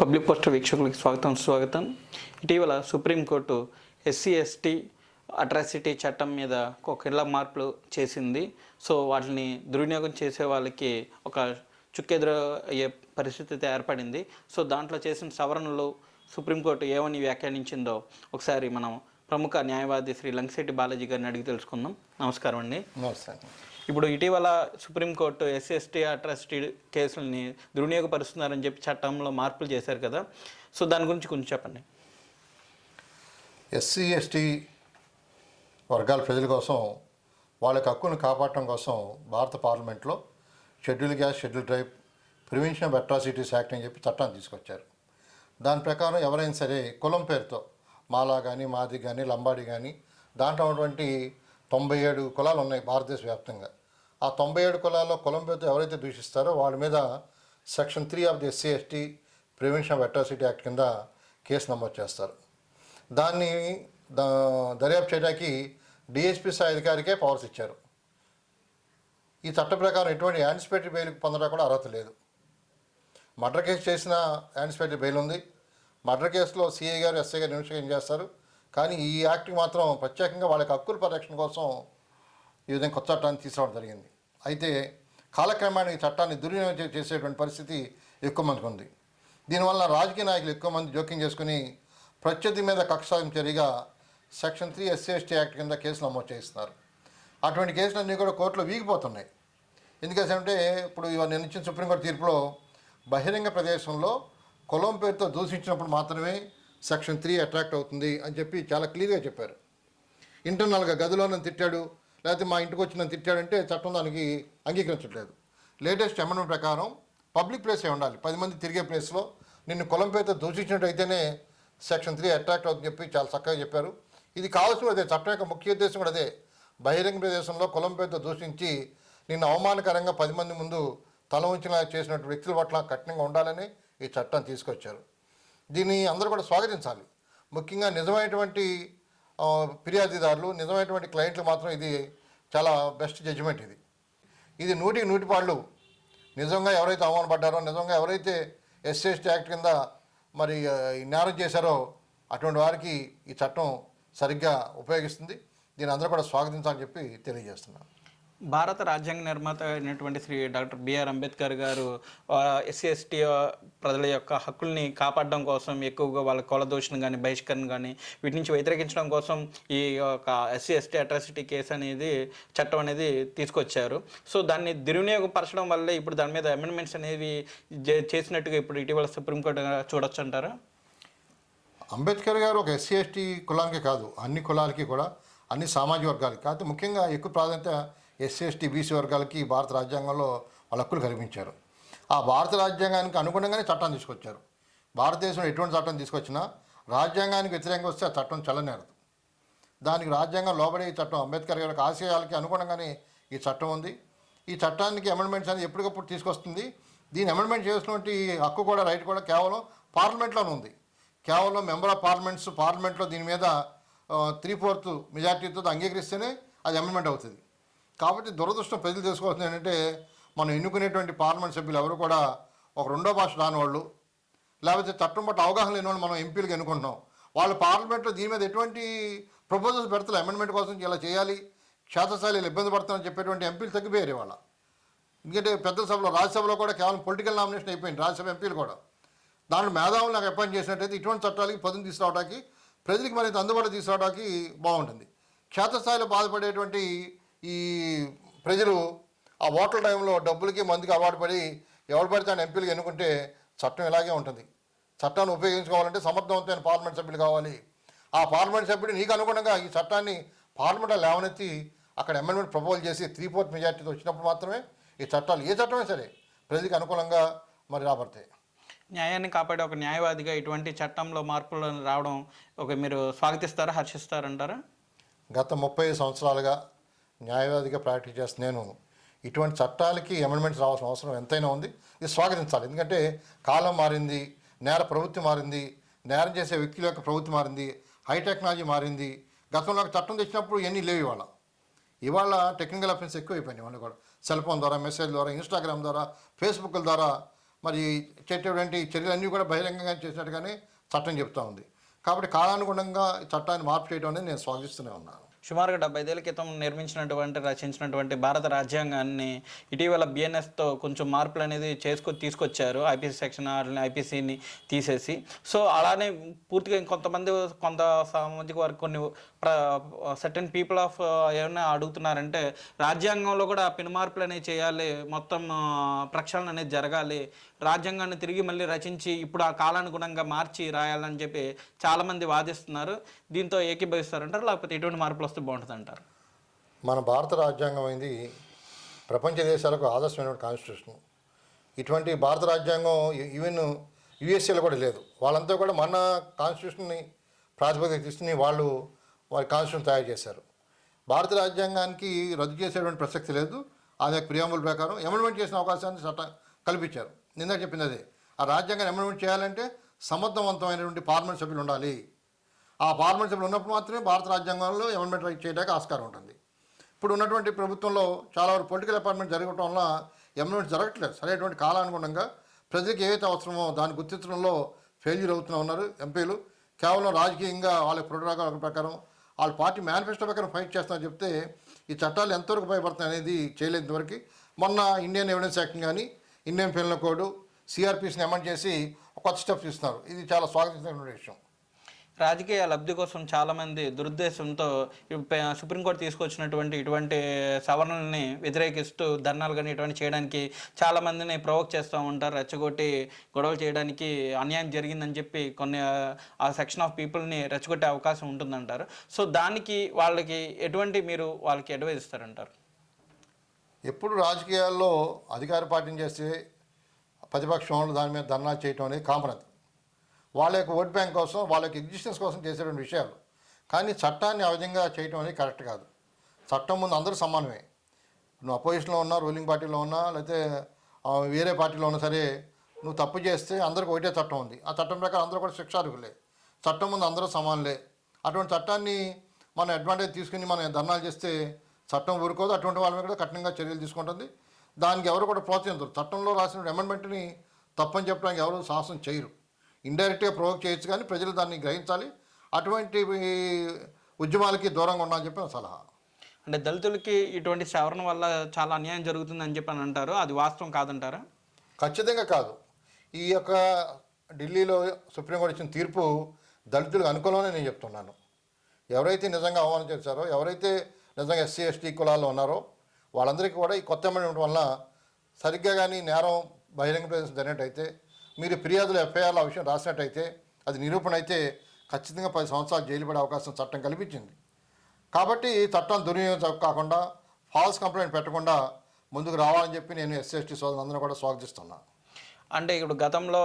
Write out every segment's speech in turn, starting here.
Public poster వీక్షకులకి స్వాగతం స్వాగతం ఇటీవల సుప్రీంకోర్టు ఎస్సీ ఎస్టీ అట్రాసిటీ చట్టం మీద ఒక ఇళ్ళ మార్పులు చేసింది. సో వాటిని దుర్వినియోగం చేసే వాళ్ళకి ఒక చుక్కెదురు అయ్యే పరిస్థితి అయితే ఏర్పడింది. సో దాంట్లో చేసిన సవరణలు సుప్రీంకోర్టు ఏమని వ్యాఖ్యానించిందో ఒకసారి మనం ప్రముఖ న్యాయవాది శ్రీ లంకిశెట్టి బాలాజీ గారిని అడిగి తెలుసుకుందాం. నమస్కారం అండి. నమస్కారం. ఇప్పుడు ఇటీవల సుప్రీంకోర్టు ఎస్సీ అట్రాసిటీ కేసులని దుర్వినియోగపరుస్తున్నారని చెప్పి చట్టంలో మార్పులు చేశారు కదా. సో దాని గురించి కొంచెం చెప్పండి. ఎస్సీ ఎస్టీ వర్గాల ప్రజల కోసం వాళ్ళ హక్కును కాపాడటం కోసం భారత పార్లమెంట్లో schedule gas schedule tribe prevention of atrocities act అని చెప్పి చట్టాన్ని తీసుకొచ్చారు. దాని ప్రకారం ఎవరైనా సరే కులం పేరుతో మాలా కానీ మాది కానీ లంబాడి కానీ దాంట్లో ఉన్నటువంటి తొంభై ఏడు కులాలు ఉన్నాయి భారతదేశ వ్యాప్తంగా. ఆ తొంభై ఏడు కులాల్లో కులం పెద్ద ఎవరైతే దూషిస్తారో వాళ్ళ మీద section three of the SC ST prevention of atrocity act కింద కేసు నమోదు చేస్తారు. దాన్ని దా దర్యాప్తు చేయడానికి డిఎస్పీ స్థాయి అధికారికే పవర్స్ ఇచ్చారు. ఈ చట్ట ప్రకారం ఎటువంటి యాంటిసిపేటరీ బెయిల్ పొందడం కూడా అర్హత లేదు. మర్డర్ కేసు చేసిన యాంటిసిపేటరీ బెయిల్ ఉంది. మర్డర్ కేసులో సిఐ గారు ఎస్ఐ గారు ఇన్వెస్టిగేషన్ చేస్తారు? కానీ ఈ యాక్ట్కి మాత్రం ప్రత్యేకంగా వాళ్ళకి హక్కుల పరిరక్షణ కోసం ఈ విధంగా కొత్త చట్టాన్ని తీసుకురావడం జరిగింది. అయితే కాలక్రమేణా ఈ చట్టాన్ని దుర్వినియోగం చేసేటువంటి పరిస్థితి ఎక్కువ మందికి ఉంది. దీనివల్ల రాజకీయ నాయకులు ఎక్కువ మంది జోక్యం చేసుకుని ప్రత్యర్థి మీద కక్ష చర్యగా section three SC ST act కింద కేసులు నమోదు చేస్తున్నారు అటువంటి కేసులన్నీ కూడా కోర్టులో వీగిపోతున్నాయి. ఎందుకంటే ఇప్పుడు ఇవన్నీ నేను ఇచ్చిన సుప్రీంకోర్టు తీర్పులో బహిరంగ ప్రదేశంలో కులం పేరుతో దూషించినప్పుడు మాత్రమే సెక్షన్ త్రీ అట్రాక్ట్ అవుతుంది అని చెప్పి చాలా క్లియర్గా చెప్పారు. ఇంటర్నల్గా గదిలోనే తిట్టాడు లేకపోతే మా ఇంటికి వచ్చి నన్ను తిట్టాడంటే చట్టం దానికి అంగీకరించట్లేదు. లేటెస్ట్ అమెండ్మెంట్ ప్రకారం పబ్లిక్ ప్లేసే ఉండాలి? పది మంది తిరిగే ప్లేస్లో నిన్ను కులం పేరుతో దూషించినట్టయితేనే సెక్షన్ త్రీ అట్రాక్ట్ అవుతుందని చెప్పి చాలా చక్కగా చెప్పారు. ఇది కావాల్సిన అదే చట్టం యొక్క ముఖ్య ఉద్దేశం కూడా అదే. బహిరంగ ప్రదేశంలో కులం పేరుతో దూషించి నిన్ను అవమానకరంగా పది మంది ముందు తల ఉంచిన చేసినటువంటి వ్యక్తుల పట్ల కఠినంగా ఉండాలని ఈ చట్టం తీసుకొచ్చారు. దీన్ని అందరూ కూడా స్వాగతించాలి. ముఖ్యంగా నిజమైనటువంటి ఫిర్యాదుదారులు నిజమైనటువంటి క్లయింట్లు మాత్రం ఇది చాలా బెస్ట్ జడ్జిమెంట్ ఇది. ఇది నూటికి నూటి పాళ్ళు నిజంగా ఎవరైతే అవమానపడ్డారో నిజంగా ఎవరైతే ఎస్సీ ఎస్టీ యాక్ట్ కింద మరి నేరం చేశారో అటువంటి వారికి ఈ చట్టం సరిగ్గా ఉపయోగిస్తుంది. దీని అందరూ కూడా స్వాగతించాలని చెప్పి తెలియజేస్తున్నాను. భారత రాజ్యాంగ నిర్మాత అయినటువంటి శ్రీ డాక్టర్ బిఆర్ అంబేద్కర్ గారు ఎస్సీ ఎస్టీ ప్రజల యొక్క హక్కుల్ని కాపాడడం కోసం ఎక్కువగా వాళ్ళ కుల కానీ బహిష్కరణ కానీ వీటి నుంచి వ్యతిరేకించడం కోసం ఈ యొక్క ఎస్సీ ఎస్టీ అట్రాసిటీ కేసు అనేది చట్టం అనేది తీసుకొచ్చారు. సో దాన్ని దుర్వినియోగపరచడం వల్లే ఇప్పుడు దాని మీద అమెండ్మెంట్స్ అనేవి చేసినట్టుగా ఇప్పుడు ఇటీవల సుప్రీంకోర్టు చూడొచ్చు అంటారా? అంబేద్కర్ గారు ఒక ఎస్సీ ఎస్టీ కులానికి కాదు అన్ని కులాలకి కూడా అన్ని సామాజిక వర్గాలకి. కాదు ముఖ్యంగా ఎక్కువ ప్రాధాన్యత ఎస్సీ ఎస్టీ బీసీ వర్గాలకి భారత రాజ్యాంగంలో వాళ్ళ హక్కులు కల్పించారు. ఆ భారత రాజ్యాంగానికి అనుగుణంగానే చట్టం తీసుకొచ్చారు. భారతదేశంలో ఎటువంటి చట్టం తీసుకొచ్చినా రాజ్యాంగానికి వ్యతిరేకంగా వస్తే ఆ చట్టం చల్లనేరదు. దానికి రాజ్యాంగం లోబడే ఈ చట్టం అంబేద్కర్ గారికి ఆశయాలకి అనుగుణంగానే ఈ చట్టం ఉంది. ఈ చట్టానికి అమెండ్మెంట్స్ అనేది ఎప్పటికప్పుడు తీసుకొస్తుంది. దీన్ని అమెండ్మెంట్ చేసినటువంటి హక్కు కూడా రైట్ కూడా కేవలం పార్లమెంట్లోనే ఉంది. కేవలం మెంబర్ ఆఫ్ పార్లమెంట్స్ పార్లమెంట్లో దీని మీద త్రీ ఫోర్త్ మెజార్టీతో అంగీకరిస్తేనే అది అమెండ్మెంట్ అవుతుంది. కాబట్టి దురదృష్టం ప్రజలు తెలుసుకోవాల్సింది ఏంటంటే మనం ఎన్నుకునేటువంటి పార్లమెంట్ సభ్యులు ఎవరు కూడా ఒక రెండో భాష రాని వాళ్ళు లేకపోతే చట్టం పట్ల అవగాహన లేని వాళ్ళు మనం ఎంపీలకు ఎన్నుకుంటున్నాం. వాళ్ళు పార్లమెంట్లో దీని మీద ఎటువంటి ప్రపోజల్స్ పెడతారు అమెండ్మెంట్ కోసం ఇలా చేయాలి క్షేత్రస్థాయిలో ఇబ్బంది పడుతున్నారని చెప్పేటువంటి ఎంపీలు తగ్గిపోయారు వాళ్ళ ఎందుకంటే పెద్ద సభలో రాజ్యసభలో కూడా కేవలం పొలిటికల్ నామినేషన్ అయిపోయింది రాజ్యసభ ఎంపీలు కూడా. దాంట్లో మేధావులు నాకు అపాయింట్ చేసినట్టయితే ఇటువంటి చట్టాలకి పదును తీసుకురావడానికి ప్రజలకు మరింత అందుబాటులో తీసుకురావడానికి బాగుంటుంది. క్షేత్రస్థాయిలో బాధపడేటువంటి ఈ ప్రజలు ఆ ఓట్ల టైంలో డబ్బులకి మందికి అలవాటు పడి ఎవరు పడితే ఆయన ఎంపీలు ఎన్నుకుంటే చట్టం ఇలాగే ఉంటుంది. చట్టాన్ని ఉపయోగించుకోవాలంటే సమర్థవంతమైన పార్లమెంట్ సభ్యులు కావాలి. ఆ పార్లమెంట్ సభ్యుడు నీకు అనుగుణంగా ఈ చట్టాన్ని పార్లమెంట్లో లేవనెత్తి అక్కడ అమెండ్మెంట్ ప్రపోజ్ చేసి త్రీ ఫోర్త్ మెజార్టీతో వచ్చినప్పుడు మాత్రమే ఈ చట్టాలు ఏ చట్టమే సరే ప్రజలకు అనుకూలంగా మరి రాబడతాయి. న్యాయాన్ని కాపాడే ఒక న్యాయవాదిగా ఇటువంటి చట్టంలో మార్పులు రావడం ఒక మీరు స్వాగతిస్తారా హర్షిస్తారంటారా? గత ముప్పై సంవత్సరాలుగా న్యాయవాదిగా ప్రాక్టీస్ చేస్తే నేను ఇటువంటి చట్టాలకి అమెండ్మెంట్స్ రావాల్సిన అవసరం ఎంతైనా ఉంది. ఇది స్వాగతించాలి. ఎందుకంటే కాలం మారింది నేర ప్రవృత్తి మారింది నేరం చేసే వ్యక్తుల యొక్క ప్రవృత్తి మారింది హై టెక్నాలజీ మారింది. గతంలో ఒక చట్టం తెచ్చినప్పుడు ఎన్ని లేవు ఇవాళ. ఇవాళ టెక్నికల్ అఫెన్స్ ఎక్కువైపోయినాయి వాళ్ళు కూడా. సెల్ ఫోన్ ద్వారా మెసేజ్ ద్వారా ఇన్స్టాగ్రామ్ ద్వారా ఫేస్బుక్ల ద్వారా మరి చేసేటువంటి చర్యలన్నీ కూడా బహిరంగంగా చేసినట్టుగానే చట్టం చెప్తా ఉంది. కాబట్టి కాలానుగుణంగా ఈ చట్టాన్ని మార్పు చేయడం అనేది నేను స్వాగతిస్తూనే ఉన్నాను. సుమారుగా డెబ్బై ఐదేళ్ళ క్రితం నిర్మించినటువంటి రచించినటువంటి భారత రాజ్యాంగాన్ని ఇటీవల బిఎన్ఎస్తో కొంచెం మార్పులు అనేది చేసుకొ తీసుకొచ్చారు. ఐపీసీ సెక్షన్ ఐపీసీని తీసేసి. సో అలానే పూర్తిగా కొంతమంది కొంత సామాజిక వర్గ కొన్ని సర్టన్ పీపుల్ ఆఫ్ ఏమైనా అడుగుతున్నారంటే రాజ్యాంగంలో కూడా పెను మార్పులు అనేవి చేయాలి మొత్తం ప్రక్షాళన అనేది జరగాలి రాజ్యాంగాన్ని తిరిగి మళ్ళీ రచించి ఇప్పుడు ఆ కాలానుగుణంగా మార్చి రాయాలని చెప్పి చాలామంది వాదిస్తున్నారు. దీంతో ఏకీభవిస్తారంటారు? లేకపోతే ఎటువంటి మార్పులు వస్తే బాగుంటుంది అంటారు మన భారత రాజ్యాంగం అయింది ప్రపంచ దేశాలకు ఆదర్శమైనటువంటి కాన్స్టిట్యూషన్ ఇటువంటి భారత రాజ్యాంగం ఈవెన్ యుఎస్ఏలో కూడా లేదు. వాళ్ళంతా కూడా మన కాన్స్టిట్యూషన్ని ప్రాతిపదిక తీసుకుని వాళ్ళు వారి కాన్స్టిట్యూషన్ తయారు చేశారు. భారత రాజ్యాంగానికి రద్దు చేసేటువంటి ప్రసక్తి లేదు. ఆ యొక్క ప్రియాంబుల్ ప్రకారం. అమెండ్మెంట్ చేసిన అవకాశాన్ని చట్టం కల్పించారు. నిందా చెప్పింది అదే ఆ రాజ్యాంగాన్ని అమెండ్మెంట్ చేయాలంటే సమర్థవంతమైనటువంటి పార్లమెంట్ సభ్యులు ఉండాలి. ఆ పార్లమెంట్ సభ్యులు ఉన్నప్పుడు మాత్రమే భారత రాజ్యాంగంలో అమెండ్మెంట్ చేయడానికి ఆస్కారం ఉంటుంది. ఇప్పుడు ఉన్నటువంటి ప్రభుత్వంలో చాలా వరకు పొలిటికల్ అపాయింట్మెంట్ జరగటం వల్ల అమెండ్మెంట్ జరగట్లేదు. సరైనటువంటి కాలానుగుణంగా ప్రజలకు ఏవైతే అవసరమో దాన్ని గుర్తించడంలో ఫెయిల్యూర్ అవుతున్నా ఉన్నారు ఎంపీలు. కేవలం రాజకీయంగా వాళ్ళ ప్రోటోకాల్ ప్రకారం వాళ్ళ పార్టీ మేనిఫెస్టో ప్రకారం ఫైట్ చేస్తామని చెప్తే ఈ చట్టాలు ఎంతవరకు భయపడుతున్నాయి అనేది చేయలేదు వరకు మొన్న ఇండియన్ ఎవిడెన్స్ యాక్ట్ కానీ ఇండియన్ పెన్ల కోడ్ సిఆర్పిస్ని అమెండ్ చేసి ఒక కొత్త స్టెప్స్ ఇస్తున్నారు ఇది చాలా స్వాగతించిన విషయం. రాజకీయ లబ్ధి కోసం చాలామంది దురుద్దేశంతో సుప్రీంకోర్టు తీసుకొచ్చినటువంటి ఇటువంటి సవరణల్ని వ్యతిరేకిస్తూ ధర్నాలు కానీ ఇటువంటి చేయడానికి చాలామందిని ప్రొవోక్ చేస్తూ ఉంటారు. రెచ్చగొట్టి గొడవలు చేయడానికి అన్యాయం జరిగిందని చెప్పి కొన్ని ఆ, ఆ సెక్షన్ ఆఫ్ పీపుల్ని రెచ్చగొట్టే అవకాశం ఉంటుందంటారు. సో దానికి వాళ్ళకి ఎటువంటి మీరు వాళ్ళకి అడ్వైజ్ ఇస్తారంటారు? ఎప్పుడు రాజకీయాల్లో అధికార పార్టీని చేస్తే ప్రతిపక్షం దాని మీద ధర్నా చేయటం అనేది కామన్ అది వాళ్ళ యొక్క ఓట్ బ్యాంక్ కోసం వాళ్ళ యొక్క ఎగ్జిస్టెన్స్ కోసం చేసేటువంటి విషయాలు. కానీ చట్టాన్ని ఆ విధంగా చేయటం అనేది కరెక్ట్ కాదు. చట్టం ముందు అందరూ సమానమే. నువ్వు అపోజిషన్లో ఉన్నా రూలింగ్ పార్టీలో ఉన్నా లేకపోతే వేరే పార్టీలో ఉన్నా సరే నువ్వు తప్పు చేస్తే అందరికి ఒకటే చట్టం ఉంది. ఆ చట్టం ప్రకారం అందరూ కూడా శిక్షార్హులే చట్టం ముందు అందరూ సమానులే. అటువంటి చట్టాన్ని మనం అడ్వాంటేజ్ తీసుకుని మనం ధర్నాలు చేస్తే చట్టం ఊరుకోదు అటువంటి వాళ్ళ మీద కూడా కఠినంగా చర్యలు తీసుకుంటుంది. దానికి ఎవరు కూడా ప్రోత్సహించరు. చట్టంలో రాసిన అమెండ్మెంట్ని తప్పని చెప్పడానికి ఎవరు సాహసం చేయరు. ఇండైరెక్ట్గా ప్రొవోక్ చేయొచ్చు కానీ ప్రజలు దాన్ని గ్రహించాలి. అటువంటి ఉద్యమాలకి దూరంగా ఉండాలని చెప్పి నా సలహా. అంటే దళితులకి ఇటువంటి సవరణ వల్ల చాలా అన్యాయం జరుగుతుందని చెప్పి అని అంటారు. అది వాస్తవం కాదంటారా? ఖచ్చితంగా కాదు. ఈ యొక్క ఢిల్లీలో సుప్రీంకోర్టు ఇచ్చిన తీర్పు దళితులకు అనుకూలమని నేను చెప్తున్నాను. ఎవరైతే నిజంగా అవమానం చేశారో ఎవరైతే నిజంగా ఎస్సీ ఎస్టీ కులాల్లో ఉన్నారో వాళ్ళందరికీ కూడా ఈ కొత్త అమెండ్మెంట్ వలన సరిగ్గా కానీ నేరం బహిరంగ ప్రదేశం జరిగినట్టయితే మీరు ఫిర్యాదులు ఎఫ్ఐఆర్లు ఆ విషయం రాసినట్టయితే అది నిరూపణ అయితే ఖచ్చితంగా పది సంవత్సరాలు జైలు పడే అవకాశం చట్టం కల్పించింది. కాబట్టి ఈ చట్టం దుర్వినియోగం కాకుండా ఫాల్స్ కంప్లైంట్ పెట్టకుండా ముందుకు రావాలని చెప్పి నేను ఎస్సీ ఎస్టీ సోదరులందరూ కూడా స్వాగతిస్తున్నాను అంటే ఇప్పుడు గతంలో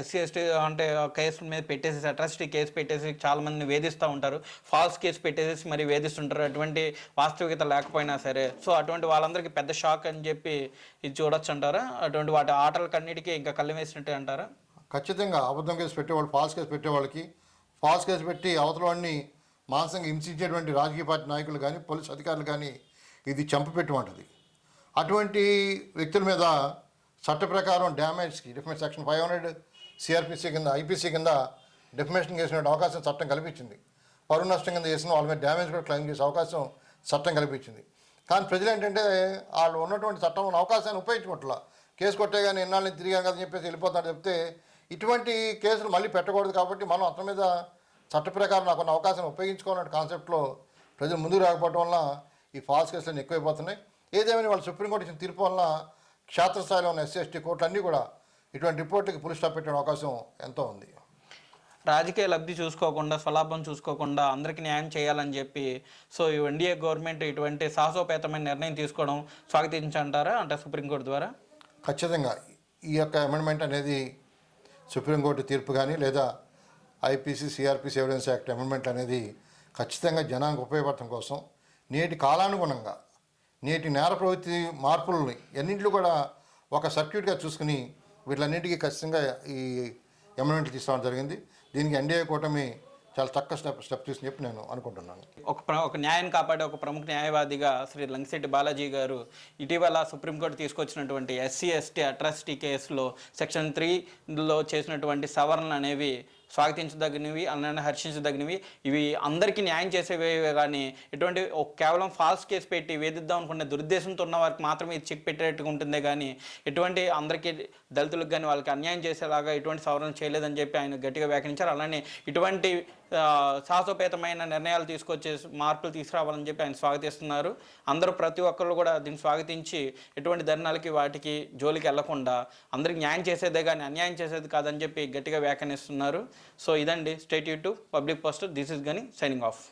ఎస్సీ ఎస్టీ అంటే కేసుల మీద పెట్టేసి అట్రాసిటీ కేసు పెట్టేసి చాలా మందిని వేధిస్తూ ఉంటారు. ఫాల్స్ కేసు పెట్టేసి మరి వేధిస్తుంటారు. అటువంటి వాస్తవికత లేకపోయినా సరే. సో అటువంటి వాళ్ళందరికీ పెద్ద షాక్ అని చెప్పి ఇది చూడొచ్చు అంటారా? అటువంటి వాటి ఆటలకన్నిటికీ ఇంకా కళ్ళు వేసినట్టే అంటారా? ఖచ్చితంగా అబద్ధం కేసు పెట్టేవాళ్ళు ఫాల్స్ కేసు పెట్టేవాళ్ళకి ఫాల్స్ కేసు పెట్టి అవతలవాడిని మానసంగా హింసించేటువంటి రాజకీయ పార్టీ నాయకులు కానీ పోలీస్ అధికారులు కానీ ఇది చంపపెట్టమంటది. అటువంటి వ్యక్తుల మీద చట్ట ప్రకారం డ్యామేజ్కి defamation section five hundred CrPC కింద ఐపీసీ కింద డిఫమేషన్ చేసిన అవకాశం చట్టం కల్పించింది. పరువు నష్టం కింద చేసిన వాళ్ళ మీద డ్యామేజ్ కూడా క్లెయిమ్ చేసే అవకాశం చట్టం కల్పించింది. కానీ ప్రజలు ఏంటంటే వాళ్ళు ఉన్నటువంటి చట్టం అవకాశాన్ని ఉపయోగించుకుంటున్నా కేసు కొట్టేగానే ఎన్నాళ్ళని తిరిగాం కదా అని చెప్పేసి వెళ్ళిపోతాడు చెప్తే ఇటువంటి కేసులు మళ్ళీ పెట్టకూడదు కాబట్టి మనం అతని మీద చట్ట ప్రకారం నాకున్న అవకాశం అవకాశాన్ని ఉపయోగించుకోవాలనే కాన్సెప్ట్లో ప్రజలు ముందుకు రాకపోవడం వల్ల ఈ ఫాల్స్ కేసులు ఎక్కువైపోతున్నాయి. ఏదేమైనా వాళ్ళు సుప్రీంకోర్టు ఇచ్చిన తీర్పు వల్ల క్షేత్రస్థాయిలో ఉన్న ఎస్సీ ఎస్టీ కోర్టులు అన్నీ కూడా ఇటువంటి రిపోర్ట్కి పులి స్టాప్ పెట్టే అవకాశం ఎంతో ఉంది. రాజకీయ లబ్ధి చూసుకోకుండా స్వలాభం చూసుకోకుండా అందరికీ న్యాయం చేయాలని చెప్పి సో ఈ ఎన్డీఏ గవర్నమెంట్ ఇటువంటి సాహసోపేతమైన నిర్ణయం తీసుకోవడం స్వాగతించంటారా అంటే సుప్రీంకోర్టు ద్వారా? ఖచ్చితంగా. ఈ యొక్క అమెండ్మెంట్ అనేది సుప్రీంకోర్టు తీర్పు కానీ లేదా IPC CrPC evidence act amendment అనేది ఖచ్చితంగా జనానికి ఉపయోగపడటం కోసం నేటి కాలానుగుణంగా నేటి నేర ప్రవృత్తి మార్పులని అన్నింటిలో కూడా ఒక సర్క్యూట్గా చూసుకుని వీటిలన్నింటికీ ఖచ్చితంగా ఈ అమెండ్మెంట్ తీసుకోవడం జరిగింది. దీనికి ఎన్డీఏ కూటమి చాలా చక్క స్టెప్ స్టెప్ తీసుకుని చెప్పి నేను అనుకుంటున్నాను. ఒక ఒక న్యాయం కాపాడే ఒక ప్రముఖ న్యాయవాదిగా శ్రీ లంకిశెట్టి బాలాజీ గారు ఇటీవల సుప్రీంకోర్టు తీసుకొచ్చినటువంటి ఎస్సీ ఎస్టీ అట్రాసిటీ కేసులో సెక్షన్ త్రీలో చేసినటువంటి సవరణలు అనేవి స్వాగతించదగినవి అలానే హర్షించదగినవి. ఇవి అందరికీ న్యాయం చేసేవే కానీ ఎటువంటి ఒక కేవలం ఫాల్స్ కేసు పెట్టి వేధిద్దాం అనుకునే దురుద్దేశంతో ఉన్న వారికి మాత్రమే ఇది చెక్ పెట్టేట్టుగా ఉంటుందే కానీ ఎటువంటి అందరికీ దళితులకు కానీ వాళ్ళకి అన్యాయం చేసేలాగా ఎటువంటి సవరణ చేయలేదని చెప్పి ఆయన గట్టిగా వ్యాఖ్యానించారు. అలానే ఇటువంటి సాహసోపేతమైన నిర్ణయాలు తీసుకొచ్చే మార్పులు తీసుకురావాలని చెప్పి ఆయన స్వాగతిస్తున్నారు. అందరూ ప్రతి ఒక్కరు కూడా దీన్ని స్వాగతించి ఎటువంటి ధర్నాలకి వాటికి జోలికి వెళ్ళకుండా అందరికి న్యాయం చేసేదే కానీ అన్యాయం చేసేది కాదని చెప్పి గట్టిగా వ్యాఖ్యానిస్తున్నారు. సో ఇదండి state you to public poster. This is Gani signing of